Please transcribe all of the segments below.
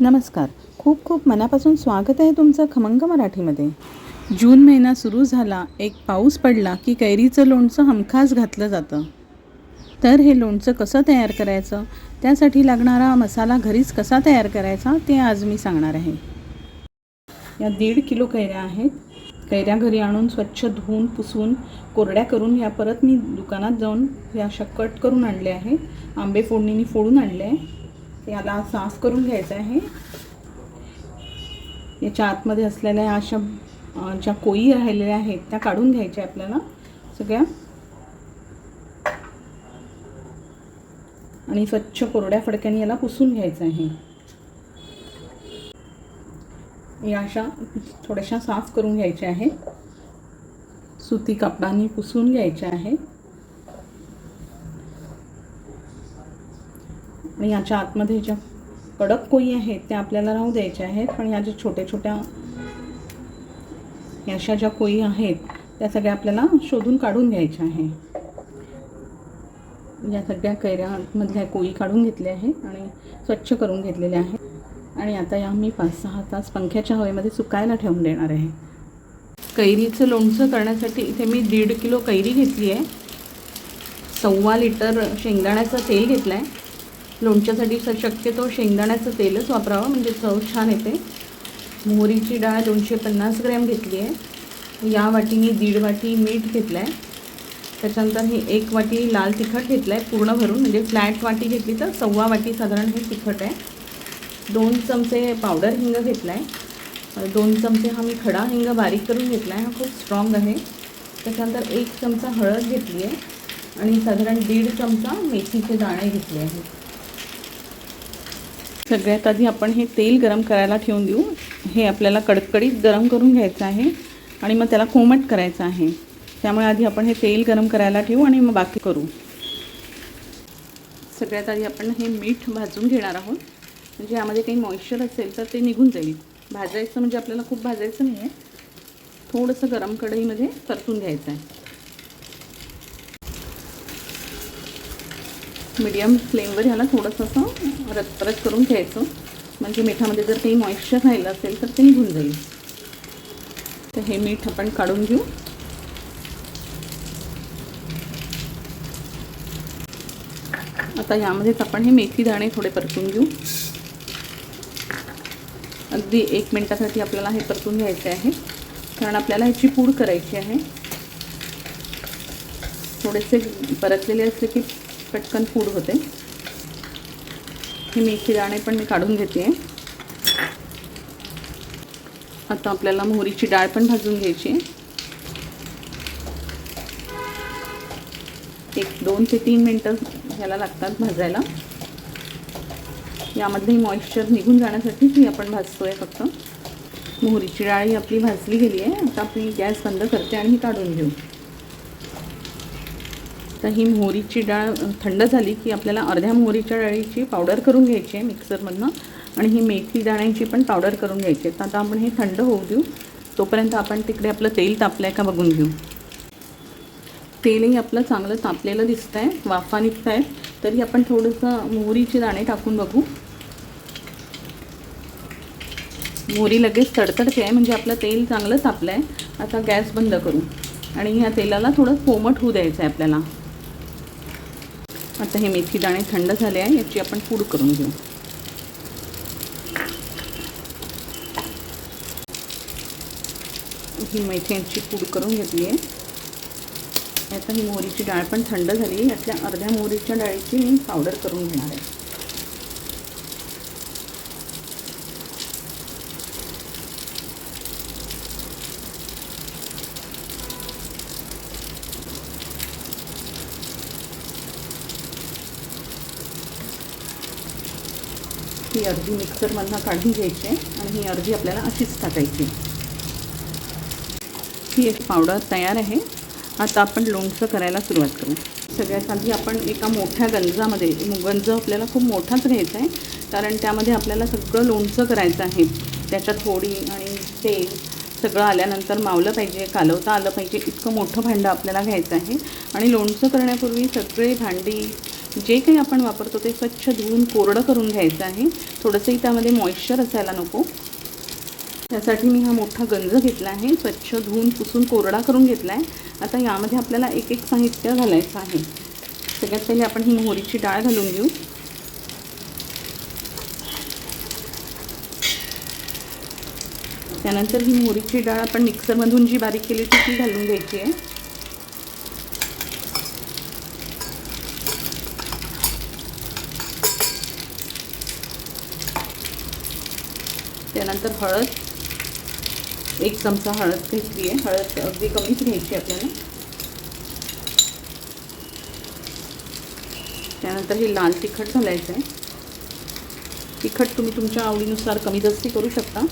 नमस्कार. खूप खूप मनापासून स्वागत आहे तुमचं खमंग मराठीमध्ये. जून महिना सुरू झाला एक पाऊस पडला की कैरीचं लोणचं हमखास घातलं जातं. तर हे लोणचं कसं तयार करायचं? त्यासाठी लागणारा मसाला घरीच कसा तयार करायचा ते आज मी सांगणार आहे. या दीड किलो कैऱ्या आहेत. कैऱ्या घरी आणून स्वच्छ धुवून पुसून कोरड्या करून या परत मी दुकानात जाऊन या शक्कट करून आणले आहे आंबे फोडणीने फोडून आणले आहे. याला साफ करून घ्यायचं आहे. याच्या आतमध्ये असलेल्या अशा ज्या कोयी राहिलेल्या आहेत त्या काढून घ्यायच्या आपल्याला. सगळ्या. आणि स्वच्छ कोरड्या फडक्याने याला पुसून घ्यायचं आहे. या अशा थोड्याशा साफ करून घ्यायच्या आहेत सुती कापडाने पुसून घ्यायच्या आहेत आणि याच्या आतमध्ये ज्या कडक कोई आहेत त्या आपल्याला राहू द्यायच्या आहेत. पण या ज्या छोट्या छोट्या या अशा ज्या कोई आहेत त्या सगळ्या आपल्याला शोधून काढून घ्यायच्या आहे या सगळ्या कैऱ्यामधल्या कोई काढून घेतल्या आहेत आणि स्वच्छ करून घेतलेल्या आहेत. आणि आता या मी पाच सहा तास पंख्याच्या हवेमध्ये सुकायला ठेवून देणार आहे. कैरीचं लोणचं करण्यासाठी इथे मी दीड किलो कैरी घेतली आहे. सव्वा लिटर शेंगदाण्याचं तेल घेतलं आहे लोणच्यासाठी स- शक्यतो शेंगदाण्याचं तेलच वापरावं म्हणजे चव छान येते. मोहरीची डाळ दोनशे पन्नास ग्रॅम घेतली आहे. या वाटीने दीड वाटी मीठ घेतलं आहे त्याच्यानंतर हे एक वाटी लाल तिखट घेतलं आहे पूर्ण भरून. म्हणजे फ्लॅट वाटी घेतली तर सव्वा वाटी साधारण हे तिखट आहे. दोन चमचे पावडर हिंग घेतला आहे दोन चमचे हा मी खडा हिंग बारीक करून घेतला आहे हा खूप स्ट्रॉंग आहे. त्याच्यानंतर एक चमचा हळद घेतली आहे. आणि साधारण दीड चमचा मेथीचे दाणे घेतले आहेत. सगळ्यात आधी आपण हे तेल गरम करायला ठेवून देऊ. हे आपल्याला कडकडीत गरम करून घ्यायचं आहे आणि मग त्याला कोमट करायचं आहे. त्यामुळे आधी आपण हे तेल गरम करायला ठेवू आणि मग बाकी करू. सगळ्यात आधी आपण हे मीठ भाजून घेणार आहोत. म्हणजे यामध्ये काही मॉइश्चर असेल तर ते निघून जाईल. भाजायचं म्हणजे आपल्याला खूप भाजायचं नाही आहे थोडंसं गरम कढईमध्ये परतून घ्यायचं आहे मीडियम फ्लेमवर ह्याला थोडंसं असं रत परत करून घ्यायचं. म्हणजे मिठामध्ये जर काही मॉइश्चर राहिलं असेल तर ते निघून जाईल. तर हे मीठ आपण काढून घेऊ. आता यामध्येच आपण हे मेथी दाणे थोडे परतून घेऊ. अगदी एक मिनटासाठी आपल्याला हे परतून घ्यायचे आहे. कारण आपल्याला ह्याची पूड करायची आहे. थोडेसे परतलेले असले की पटकन फूड होते. हे मेथी दाणे पण मी काढून घेते. आता आपल्याला मोहरीची डाळ पण भाजून घ्यायची. आहे एक दोन ते तीन मिनटं ह्याला लागतात भाजायला. यामधले मॉइश्चर निघून जाण्यासाठीच ही आपण भाजतोय फक्त. मोहरीची डाळ ही आपली भाजली गेली आहे. आता आपली गॅस बंद करते आणि काढून घेऊ. तर ही मोहरीची डाळ थंड झाली की आपल्याला अर्ध्या मोहरीच्या डाळीची पावडर करून घ्यायची आहे मिक्सरमधनं आणि ही मेथी दाण्यांची पण पावडर करून घ्यायची. आहे तर आता आपण हे थंड होऊ देऊ. तोपर्यंत आपण तिकडे आपलं तेल तापलं आहे का बघून घेऊ. तेलही आपलं चांगलं तापलेलं दिसतं आहे वाफा निघत आहे तरी आपण थोडंसं मोहरीचे दाणे टाकून बघू. मोहरी लगेच तडतडते आहे म्हणजे आपलं तेल चांगलं तापलं आहे आता गॅस बंद करू. आणि ह्या तेलाला थोडं कोमट होऊ द्यायचं आहे आपल्याला. आता हे मेथी दाणे थंड झाले आहे याची आपण पूड करून घेऊ. ही मेथ्यांची पूड करून घेतली आहे. आता ही मोहरीची डाळ पण थंड झाली यातल्या अर्ध्या मोहरीच्या डाळीची मी पावडर करून घेणार आहे. ही अर्धी मिक्सरमधनं काढून घ्यायची आहे आणि ही अर्धी आपल्याला अशीच टाकायची. ही एक पावडर तयार आहे. आता आपण लोणचं करायला सुरुवात करू. सगळ्यात आधी आपण एका मोठ्या गंजामध्ये गंज आपल्याला खूप मोठाच घ्यायचा आहे कारण त्यामध्ये आपल्याला सगळं लोणचं करायचं आहे. त्याच्यात होडी आणि तेल सगळं आल्यानंतर मावलं पाहिजे कालवता आलं पाहिजे इतकं मोठं भांडं आपल्याला घ्यायचं आहे. आणि लोणचं करण्यापूर्वी सगळे भांडी जे काही आपण वापरतो ते स्वच्छ धुवून कोरडं करून घ्यायचं आहे. थोडंसंही त्यामध्ये मॉइश्चर असायला नको. त्यासाठी मी हा मोठा गंज घेतला आहे. स्वच्छ धुवून पुसून कोरडा करून घेतला आहे आता यामध्ये आपल्याला एक एक साहित्य घालायचं आहे. सगळ्यात पहिले आपण ही मोहरीची डाळ घालून घेऊ. त्यानंतर ही मोहरीची डाळ आपण मिक्सरमधून जी बारीक केली होती ती घालून घ्यायची आहे. त्यानंतर हळद. एक चमचा हळद घेतली आहे हळद अगदी कमीच घ्यायची आपल्याला. त्यानंतर हे लाल तिखट घालायचं आहे तिखट तुम्ही तुमच्या आवडीनुसार कमी जास्ती करू शकता.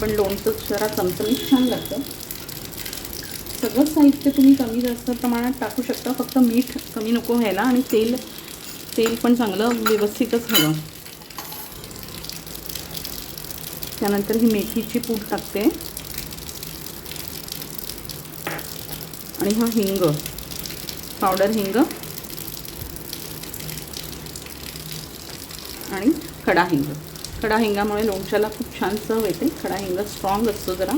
पण लोणचं जरा चमचमीत छान लागतं. सगळं साहित्य तुम्ही कमी जास्त प्रमाणात टाकू शकता. फक्त मीठ कमी नको व्हायला आणि तेल तेल पण चांगलं व्यवस्थितच हवं. त्यानंतर ही मेथीची पूड टाकते. आणि हा हिंग पावडर हिंग. आणि खडा हिंग. खडा हिंगामुळे लोणच्याला खूप छान चव येते. खडा हिंग स्ट्रॉंग असतो जरा.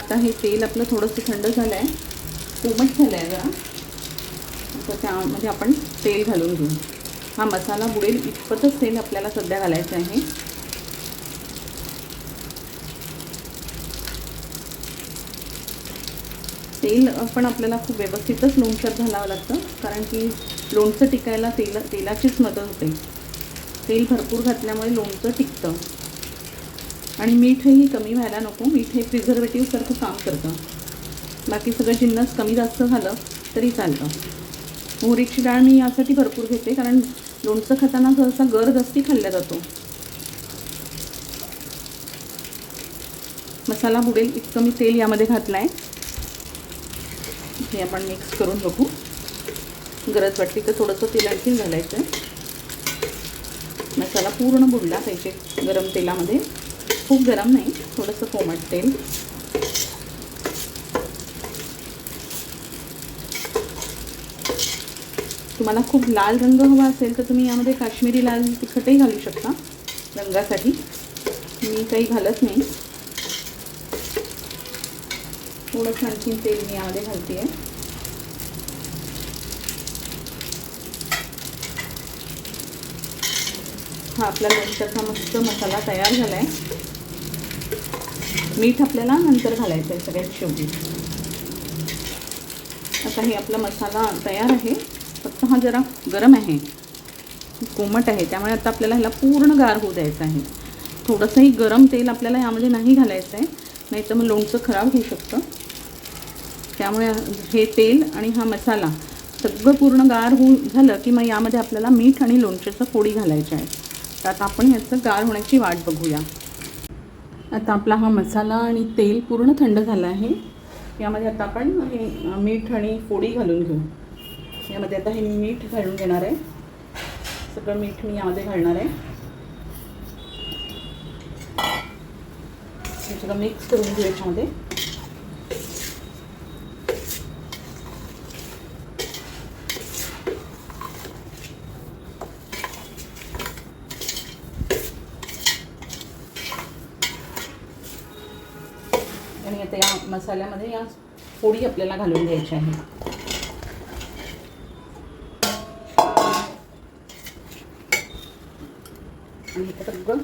आता हे तेल आपलं थोडंसं थंड झालं आहे कोमट झालं आहे जरा. तर त्यामध्ये आपण तेल घालून घेऊ. हा मसाला बुडेल इतपतच तेल आपल्याला सध्या घालायचं आहे. तेल पण आपल्याला खूप व्यवस्थितच लोणच्यात घालावं लागतं कारण की लोणचं टिकायला तेल तेलाचीच मदत होते. तेल भरपूर घातल्यामुळे लोणचं टिकतं. आणि मीठही कमी व्हायला नको मीठ हे प्रिझर्वेटिव्हसारखं काम करतं. बाकी सगळं जिन्नस कमी जास्त झालं तरी चालतं. मोहरीची डाळ मी यासाठी भरपूर घेते कारण लोणचं खाताना सहसा गर जास्ती खाल्ला जातो. मसाला बुडेल इतकं मी तेल यामध्ये घातलं आहे हे आपण मिक्स करून बघू. गरज वाटली तर थोडंसं तेल आणखी घालायचं. मसाला पूर्ण बुडला पाहिजे गरम तेलामध्ये. खूप गरम नाही थोडंसं कोमट तेल. तुम्हाला खूप लाल रंग हवा असेल तर तुम्ही यामध्ये काश्मीरी लाल तिखटही घालू शकता रंगासाठी. मी काही घालत नाही. थोडं आणखी तेल मी यामध्ये घालते आहे हा आपला लोणच्याचा मस्त मसाला तयार झाला आहे मीठ आपल्याला नंतर घालायचं आहे सगळ्यात शेवटी. आता हे आपला मसाला तयार आहे. फक्त हा जरा गरम आहे. कोमट आहे. त्यामुळे आता आपल्याला ह्याला पूर्ण गार होऊ द्यायचं आहे. थोडंसंही गरम तेल आपल्याला यामध्ये नाही घालायचं आहे नाही तर मग लोणचं खराब होऊ शकतं. त्यामुळे हे तेल आणि हा मसाला सगळं पूर्ण गार होऊ झालं की मग यामध्ये आपल्याला मीठ आणि लोणच्याचं फोडी घालायच्या आहेत तर आता आपण ह्याचं गार होण्याची वाट बघूया. आता आपला हा मसाला आणि तेल पूर्ण थंड झालं आहे. यामध्ये आता आपण हे मीठ आणि फोडी घालून घेऊ. यामध्ये आता हे मीठ घालून घेणार आहे. सगळं मीठ मी यामध्ये घालणार आहे. हे सगळं मिक्स करून घेऊ याच्यामध्ये आणि आता या मसाल्यामध्ये या फोडी आपल्याला घालून घ्यायची आहे. आणि सगळं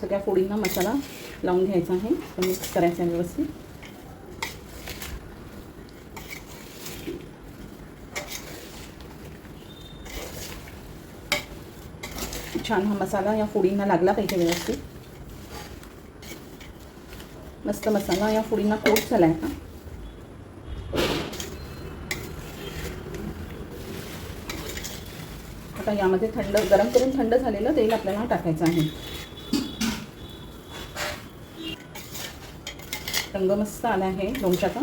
सगळ्या फोडींना मसाला लावून घ्यायचा आहे. मिक्स करायचा आहे व्यवस्थित. छान हा मसाला या फोडींना लागला पाहिजे व्यवस्थित. मस्त मसाला या फोडींना कोट झाला आहे का आता यामध्ये थंड गरम करून थंड झालेलं तेल आपल्याला टाकायचं आहे. रंग मस्त आला आहे लोणच्याचा.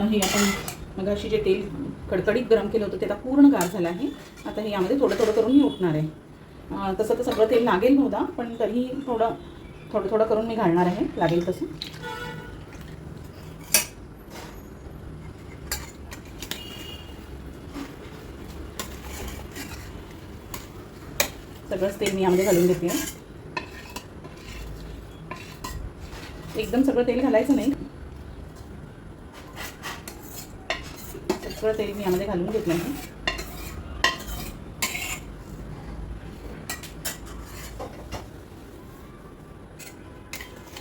हे आपण मग अशी जे तेल कडकडीत गरम केलं होतं ते आता पूर्ण गार झालं आहे. आता हे यामध्ये थोडं थोडं करून मी उठणार आहे. तसं तर सगळं तेल लागेल नव्हता पण तरीही थोडं थोडं थोडं करून मी घालणार आहे लागेल तसं. सगळंच तेल मी यामध्ये घालून देते एकदम सगळं तेल घालायचं नाही. सगळं तेल मी यामध्ये घालून घेतलं आहे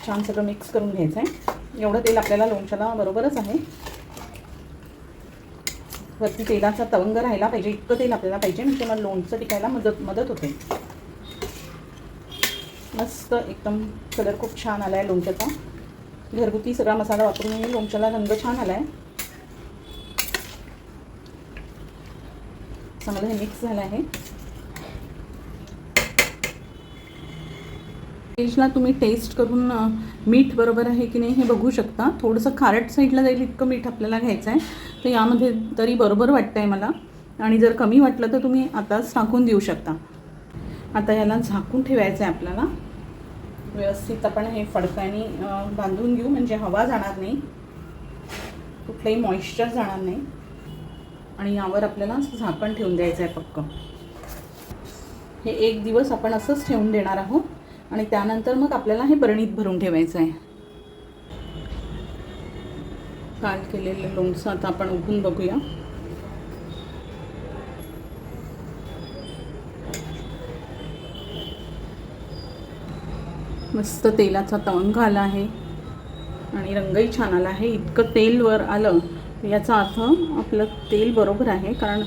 छान सगळं मिक्स करून घ्यायचं आहे एवढं तेल आपल्याला लोणच्याला बरोबरच आहे. वरती तेलाचा तवंग राहायला पाहिजे इतकं तेल आपल्याला पाहिजे म्हणजे मला लोणचं टिकायला मदत मदत होते. मस्त एकदम कलर खूप छान आला आहे लोणच्याचा. घरगुती सगळा मसाला वापरून मी लोणच्याला रंग छान आला आहे चांगलं हे मिक्स झालं आहे. स्टेजला तुम्ही टेस्ट करून मीठ बरोबर आहे की नाही हे बघू शकता. थोडंसं खारट साईडला जाईल इतकं मीठ आपल्याला घ्यायचं आहे. तर यामध्ये तरी बरोबर वाटतं आहे मला. आणि जर कमी वाटलं तर तुम्ही आताच टाकून देऊ शकता. आता याला झाकून ठेवायचं आहे आपल्याला. व्यवस्थित आपण हे फडक्याने बांधून घेऊ. म्हणजे हवा जाणार नाही. कुठलंही मॉइश्चर जाणार नाही. आणि यावर आपल्याला झाकण ठेवून द्यायचं आहे पक्क. हे एक दिवस आपण असंच ठेवून देणार आहोत. आणि त्यानंतर मग आपल्याला हे बरणीत भरून ठेवायचं आहे. काल केलेलं लोणचं आता आपण उघडून बघूया. मस्त तेलाचा तवंग आला आहे आणि रंगही छान आला आहे. इतकं तेल वर आलं याचा अर्थ आपलं तेल बरोबर आहे कारण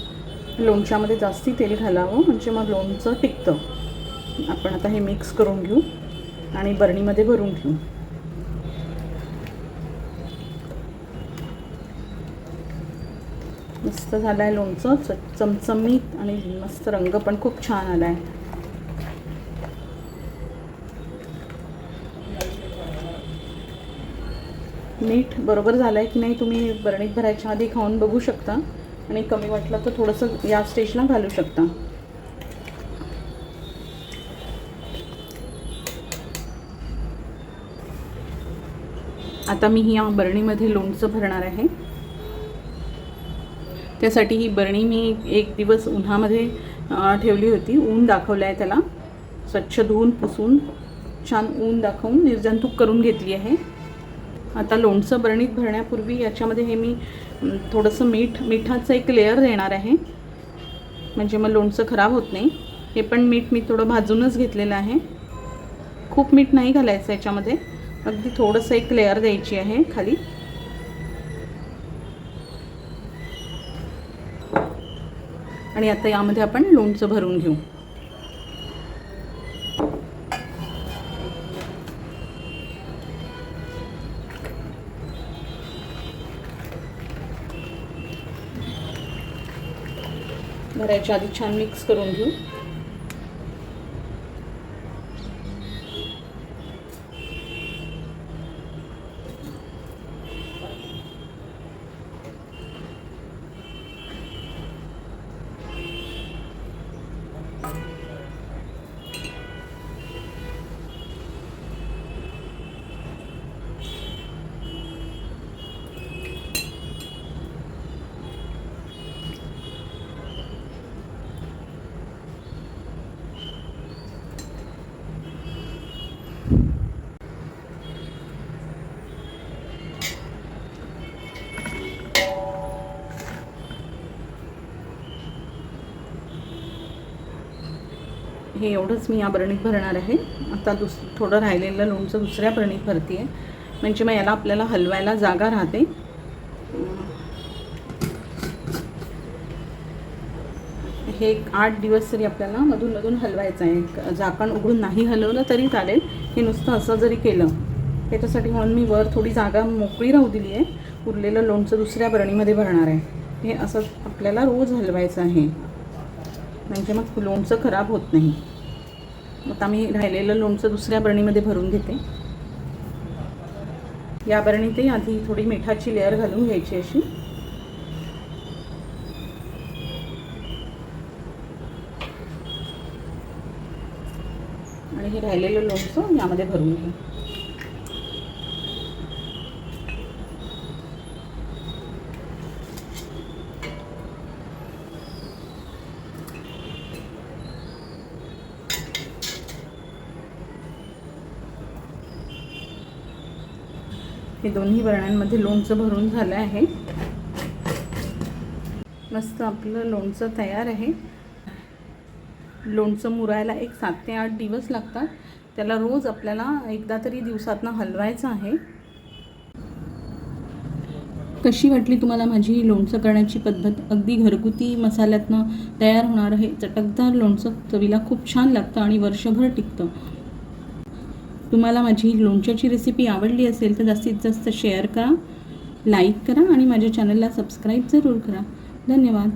लोणच्यामध्ये जास्ती तेल घालावं म्हणजे मग लोणचं टिकतं. आपण आता हे मिक्स करून घेऊ आणि बरणीमध्ये भरून घेऊ. मस्त झालं आहे लोणचं च चमचमीत आणि मस्त रंग पण खूप छान आला आहे मीठ बरोबर झालं आहे की नाही तुम्ही बरणीत भरायच्या आधी खाऊन बघू शकता आणि कमी वाटलं तर थोडंसं या स्टेजला घालू शकता. आता मी ही या बरणीमध्ये लोणचं भरणार आहे. त्यासाठी ही बरणी मी एक दिवस उन्हामध्ये ठेवली होती. ऊन दाखवलं आहे त्याला. स्वच्छ धुवून पुसून छान ऊन दाखवून निर्जंतूक करून घेतली आहे. आता लोणचं बरणीत भरण्यापूर्वी याच्यामध्ये हे मी थोडंसं मीठ मिठाचं एक लेअर देणार आहे. म्हणजे मग लोणचं खराब होत नाही. हे पण मीठ मी थोडं भाजूनच घेतलेलं आहे. खूप मीठ नाही घालायचं याच्यामध्ये. अगदी थोडंसं एक लेअर द्यायची आहे खाली. आणि आता यामध्ये आपण लोणचं भरून घेऊ. भरायच्या आधी छान मिक्स करून घेऊ. हे एवढंच मी या बरणीत भरणार आहे. आता दुस थोडं राहिलेलं लोणचं दुसऱ्या बरणीत भरते आहे म्हणजे मग याला आपल्याला हलवायला जागा राहते. हे एक आठ दिवस तरी आपल्याला मधून मधून हलवायचं आहे. झाकण उघडून नाही हलवलं तरी चालेल. हे नुसतं असं जरी केलं त्याच्यासाठी म्हणून मी वर थोडी जागा मोकळी राहू दिली आहे. उरलेलं लोणचं दुसऱ्या बरणीमध्ये भरणार आहे. हे असं आपल्याला रोज हलवायचं आहे. म्हणजे मग लोणचं खराब होत नाही. आता मी राहिलेलं लोणचं दुसऱ्या बरणीमध्ये भरून घेते. या बरणीतही आधी थोडी मिठाची लेअर घालून घ्यायची अशी. आणि हे राहिलेलं लोणचं यामध्ये भरून घेऊ हे दोन्ही बरण्यांमध्ये लोणचं भरून झालं आहे. मस्त आपलं लोणचं तयार आहे. लोणचं मुरायला एक सात ते आठ दिवस लागतात. त्याला रोज आपल्याला एकदा तरी दिवसातनं हलवायचं आहे. कशी वाटली तुम्हाला माझी लोणचं करण्याची पद्धत? अगदी घरगुती मसाल्यातनं तयार होणार आहे. चटकदार लोणचं चवीला खूप छान लागतं आणि वर्षभर टिकतं. तुम्हाला माझी लोणच्याची रेसिपी आवडली असेल तर जास्तीत जास्त शेअर करा लाईक करा आणि माझ्या चॅनलला सबस्क्राईब जरूर करा. धन्यवाद.